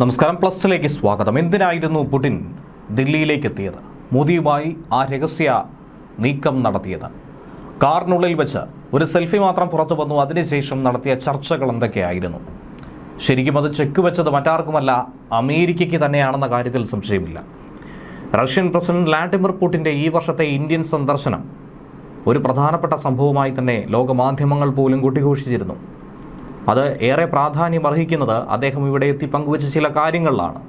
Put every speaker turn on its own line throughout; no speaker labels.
നമസ്കാരം. പ്ലസിലേക്ക് സ്വാഗതം. എന്തിനായിരുന്നു പുടിൻ ദില്ലിയിലേക്ക് എത്തിയത് മോദിയുമായി ആ രഹസ്യ നീക്കം നടത്തിയത്. കാറിനുള്ളിൽ വെച്ച് ഒരു സെൽഫി മാത്രം പുറത്തു വന്നു. അതിനുശേഷം നടത്തിയ ചർച്ചകൾ എന്തൊക്കെയായിരുന്നു? ശരിക്കും അത് ചെക്ക് വെച്ചത് മറ്റാർക്കുമല്ല അമേരിക്കയ്ക്ക് തന്നെയാണെന്ന കാര്യത്തിൽ സംശയമില്ല. റഷ്യൻ പ്രസിഡന്റ് വ്ളാഡിമിർ പുടിന്റെ ഈ വർഷത്തെ ഇന്ത്യൻ സന്ദർശനം ഒരു പ്രധാനപ്പെട്ട സംഭവമായി തന്നെ ലോകമാധ്യമങ്ങൾ പോലും കൊട്ടിഘോഷിച്ചിരുന്നു. അത് ഏറെ പ്രാധാന്യം അർഹിക്കുന്നത് അദ്ദേഹം ഇവിടെ എത്തി പങ്കുവച്ച ചില കാര്യങ്ങളിലാണ്.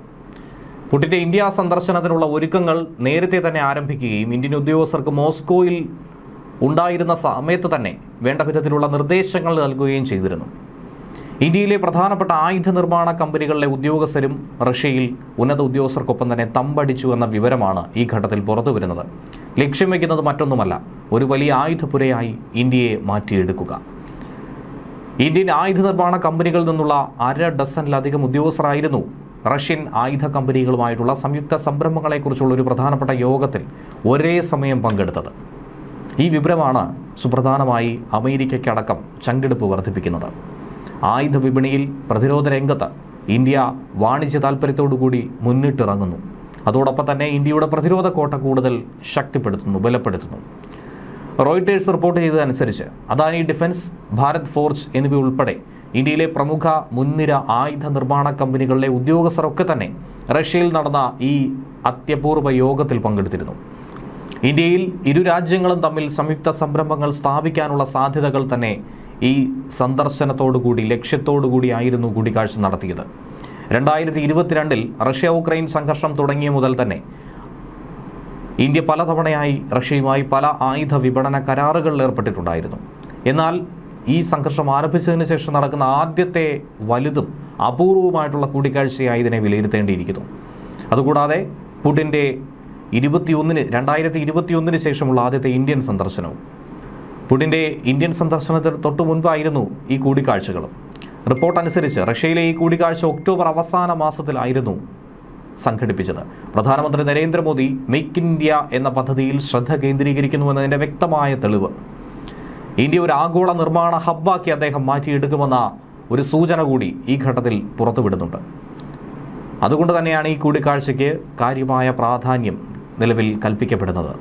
പുട്ടിന്റെ ഇന്ത്യ സന്ദർശനത്തിനുള്ള ഒരുക്കങ്ങൾ നേരത്തെ തന്നെ ആരംഭിക്കുകയും ഇന്ത്യൻ ഉദ്യോഗസ്ഥർക്ക് മോസ്കോയിൽ ഉണ്ടായിരുന്ന സമയത്ത് തന്നെ വേണ്ട വിധത്തിലുള്ള നിർദ്ദേശങ്ങൾ നൽകുകയും ചെയ്തിരുന്നു. ഇന്ത്യയിലെ പ്രധാനപ്പെട്ട ആയുധ നിർമ്മാണ കമ്പനികളിലെ ഉദ്യോഗസ്ഥരും റഷ്യയിൽ ഉന്നത ഉദ്യോഗസ്ഥർക്കൊപ്പം തന്നെ തമ്പടിച്ചു എന്ന വിവരമാണ് ഈ ഘട്ടത്തിൽ പുറത്തു വരുന്നത്. ലക്ഷ്യം വയ്ക്കുന്നത് മറ്റൊന്നുമല്ല ഒരു വലിയ ആയുധപുരയായി ഇന്ത്യയെ മാറ്റിയെടുക്കുക. ഇന്ത്യൻ ആയുധ നിർമ്മാണ കമ്പനികളിൽ നിന്നുള്ള അര ഡസനിലധികം ഉദ്യോഗസ്ഥരായിരുന്നു. റഷ്യൻ ആയുധ കമ്പനികളുമായിട്ടുള്ള സംയുക്ത സംരംഭങ്ങളെക്കുറിച്ചുള്ള ഒരു പ്രധാനപ്പെട്ട യോഗത്തിൽ ഒരേ സമയം പങ്കെടുത്തത്. ഈ വിവരമാണ് സുപ്രധാനമായി അമേരിക്കയ്ക്കടക്കം ചങ്കെടുപ്പ് വർദ്ധിപ്പിക്കുന്നത്. ആയുധ വിപണിയിൽ പ്രതിരോധ രംഗത്ത് ഇന്ത്യ വാണിജ്യ താൽപ്പര്യത്തോടുകൂടി മുന്നിട്ടിറങ്ങുന്നു. അതോടൊപ്പം തന്നെ ഇന്ത്യയുടെ പ്രതിരോധ കോട്ട കൂടുതൽ ശക്തിപ്പെടുത്തുന്നു ബലപ്പെടുത്തുന്നു. റോയിട്ടേഴ്സ് റിപ്പോർട്ട് ചെയ്തതനുസരിച്ച് അദാനി ഡിഫൻസ് ഭാരത് ഫോർജ് എന്നിവ ഉൾപ്പെടെ ഇന്ത്യയിലെ പ്രമുഖ മുൻനിര ആയുധ നിർമ്മാണ കമ്പനികളിലെ ഉദ്യോഗസ്ഥരൊക്കെ തന്നെ റഷ്യയിൽ നടന്ന ഈ അത്യപൂർവ യോഗത്തിൽ പങ്കെടുത്തിരുന്നു. ഇന്ത്യയിൽ ഇരു രാജ്യങ്ങളും തമ്മിൽ സംയുക്ത സംരംഭങ്ങൾ സ്ഥാപിക്കാനുള്ള സാധ്യതകൾ തന്നെ ഈ സന്ദർശനത്തോടുകൂടി ലക്ഷ്യത്തോടുകൂടി ആയിരുന്നു കൂടിക്കാഴ്ച നടത്തിയത്. രണ്ടായിരത്തി ഇരുപത്തിരണ്ടിൽ റഷ്യ ഉക്രൈൻ സംഘർഷം തുടങ്ങിയ മുതൽ തന്നെ ഇന്ത്യ പലതവണയായി റഷ്യയുമായി പല ആയുധ വിപണന കരാറുകളിൽ ഏർപ്പെട്ടിട്ടുണ്ടായിരുന്നു. എന്നാൽ ഈ സംഘർഷം ആരംഭിച്ചതിന് ശേഷം നടക്കുന്ന ആദ്യത്തെ വലുതും അപൂർവമായിട്ടുള്ള കൂടിക്കാഴ്ചയായി ഇതിനെ വിലയിരുത്തേണ്ടിയിരിക്കുന്നു. അതുകൂടാതെ പുടിന്റെ ഇരുപത്തിയൊന്നിന് രണ്ടായിരത്തി ഇരുപത്തിയൊന്നിന് ശേഷമുള്ള ആദ്യത്തെ ഇന്ത്യൻ സന്ദർശനവും. പുടിന്റെ ഇന്ത്യൻ സന്ദർശനത്തിന് തൊട്ടു മുൻപായിരുന്നു ഈ കൂടിക്കാഴ്ചകളും. റിപ്പോർട്ട് അനുസരിച്ച് റഷ്യയിലെ ഈ കൂടിക്കാഴ്ച ഒക്ടോബർ അവസാന മാസത്തിലായിരുന്നു സംഘടിപ്പിച്ചത്. പ്രധാനമന്ത്രി നരേന്ദ്രമോദി മേക്ക് ഇന്ത്യ എന്ന പദ്ധതിയിൽ ശ്രദ്ധ കേന്ദ്രീകരിക്കുന്നു എന്നതിന്റെ വ്യക്തമായ തെളിവ്. ഇന്ത്യ ഒരു ആഗോള നിർമ്മാണ ഹബ്ബാക്കി അദ്ദേഹം മാറ്റിയെടുക്കുമെന്ന ഒരു സൂചന കൂടി ഈ ഘട്ടത്തിൽ പുറത്തുവിടുന്നുണ്ട്. അതുകൊണ്ട് തന്നെയാണ് ഈ കൂടിക്കാഴ്ചയ്ക്ക് കാര്യമായ പ്രാധാന്യം നിലവിൽ കൽപ്പിക്കപ്പെടുന്നത്.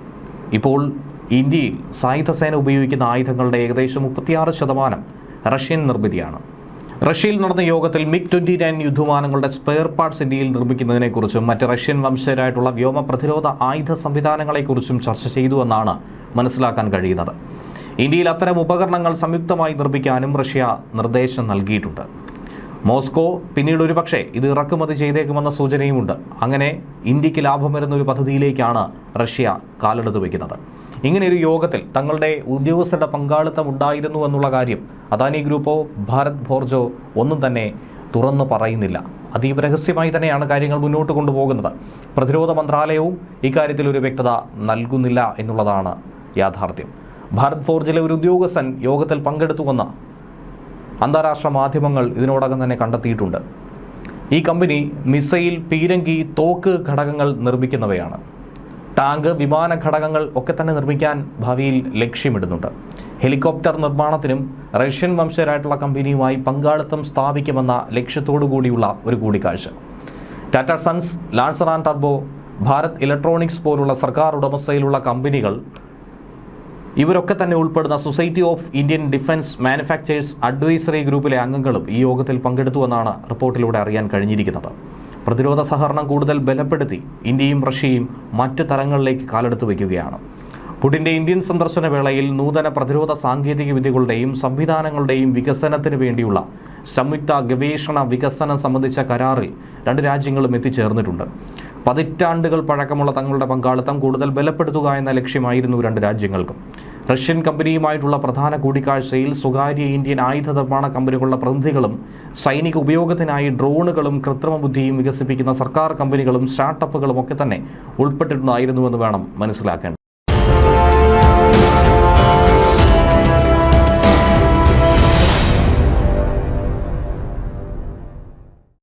ഇപ്പോൾ ഇന്ത്യയിൽ സായുധസേന ഉപയോഗിക്കുന്ന ആയുധങ്ങളുടെ ഏകദേശം മുപ്പത്തിയാറ് ശതമാനം റഷ്യൻ നിർമ്മിതിയാണ്. റഷ്യയിൽ നടന്ന യോഗത്തിൽ മിഗ് ട്വന്റി നയൻ യുദ്ധവിമാനങ്ങളുടെ സ്പെയർ പാർട്സ് ഇന്ത്യയിൽ നിർമ്മിക്കുന്നതിനെക്കുറിച്ചും മറ്റ് റഷ്യൻ വംശജരായിട്ടുള്ള വ്യോമ പ്രതിരോധ ആയുധ സംവിധാനങ്ങളെക്കുറിച്ചും ചർച്ച ചെയ്തുവെന്നാണ് മനസ്സിലാക്കാൻ കഴിയുന്നത്. ഇന്ത്യയിൽ അത്തരം ഉപകരണങ്ങൾ സംയുക്തമായി നിർമ്മിക്കാനും റഷ്യ നിർദ്ദേശം നൽകിയിട്ടുണ്ട്. മോസ്കോ പിന്നീട് ഒരുപക്ഷെ ഇത് ഇറക്കുമതി ചെയ്തേക്കുമെന്ന സൂചനയുമുണ്ട്. അങ്ങനെ ഇന്ത്യയ്ക്ക് ലാഭം വരുന്ന ഒരു പദ്ധതിയിലേക്കാണ് റഷ്യ കാലെടുത്ത് വയ്ക്കുന്നത്. ഇങ്ങനെ ഒരു യോഗത്തിൽ തങ്ങളുടെ ഉദ്യോഗസ്ഥരുടെ പങ്കാളിത്തം ഉണ്ടായിരുന്നു എന്നുള്ള കാര്യം അദാനി ഗ്രൂപ്പോ ഭാരത് ഫോർജോ ഒന്നും തന്നെ തുറന്നു പറയുന്നില്ല. അതീവ രഹസ്യമായി തന്നെയാണ് കാര്യങ്ങൾ മുന്നോട്ട് കൊണ്ടുപോകുന്നത്. പ്രതിരോധ മന്ത്രാലയവും ഇക്കാര്യത്തിൽ ഒരു വ്യക്തത നൽകുന്നില്ല എന്നുള്ളതാണ് യാഥാർത്ഥ്യം. ഭാരത് ഫോർജിലെ ഒരു ഉദ്യോഗസ്ഥൻ യോഗത്തിൽ പങ്കെടുത്തുവെന്ന് അന്താരാഷ്ട്ര മാധ്യമങ്ങൾ ഇതിനോടകം തന്നെ കണ്ടെത്തിയിട്ടുണ്ട്. ഈ കമ്പനി മിസൈൽ പീരങ്കി തോക്ക് ഘടകങ്ങൾ നിർമ്മിക്കുന്നവയാണ്. ടാങ്ക് വിമാന ഘടകങ്ങൾ ഒക്കെ തന്നെ നിർമ്മിക്കാൻ ഭാവിയിൽ ലക്ഷ്യമിടുന്നുണ്ട്. ഹെലികോപ്റ്റർ നിർമ്മാണത്തിനും റഷ്യൻ വംശജരായിട്ടുള്ള കമ്പനിയുമായി പങ്കാളിത്തം സ്ഥാപിക്കുമെന്ന ലക്ഷ്യത്തോടു കൂടിയുള്ള ഒരു കൂടിക്കാഴ്ച. ടാറ്റ സൺസ് ലാൻസർ ആൻഡ് ടർബോ ഭാരത് ഇലക്ട്രോണിക്സ് പോലുള്ള സർക്കാർ ഉടമസ്ഥയിലുള്ള കമ്പനികൾ ഇവരൊക്കെ തന്നെ ഉൾപ്പെടുന്ന society of Indian defence manufacturers advisory ഗ്രൂപ്പിലെ അംഗങ്ങളും ഈ യോഗത്തിൽ പങ്കെടുത്തുവെന്നാണ് റിപ്പോർട്ടിലൂടെ അറിയാൻ കഴിഞ്ഞിരിക്കുന്നത്. പ്രതിരോധ സഹകരണം കൂടുതൽ ബലപ്പെടുത്തി ഇന്ത്യയും റഷ്യയും മറ്റ് തലങ്ങളിലേക്ക് കാലെടുത്ത് വയ്ക്കുകയാണ്. പുടിന്റെ ഇന്ത്യൻ സന്ദർശന വേളയിൽ നൂതന പ്രതിരോധ സാങ്കേതിക വിദ്യകളുടെയും സംവിധാനങ്ങളുടെയും വികസനത്തിന് വേണ്ടിയുള്ള സംയുക്ത ഗവേഷണ വികസനം സംബന്ധിച്ച കരാറിൽ രണ്ട് രാജ്യങ്ങളും എത്തിച്ചേർന്നിട്ടുണ്ട്. പതിറ്റാണ്ടുകൾ പഴക്കമുള്ള തങ്ങളുടെ പങ്കാളിത്തം കൂടുതൽ ബലപ്പെടുത്തുക എന്ന ലക്ഷ്യമായിരുന്നു രണ്ട് രാജ്യങ്ങൾക്കും. റഷ്യൻ കമ്പനിയുമായിട്ടുള്ള പ്രധാന കൂടിക്കാഴ്ചയിൽ സ്വകാര്യ ഇന്ത്യൻ ആയുധ നിർമ്മാണ കമ്പനികളുടെ പ്രതിനിധികളും സൈനിക ഉപയോഗത്തിനായി ഡ്രോണുകളും കൃത്രിമ ബുദ്ധിയും വികസിപ്പിക്കുന്ന സർക്കാർ കമ്പനികളും സ്റ്റാർട്ടപ്പുകളും ഒക്കെ തന്നെ ഉൾപ്പെട്ടിട്ടുണ്ടായിരുന്നുവെന്ന് വേണം മനസ്സിലാക്കേണ്ടത്.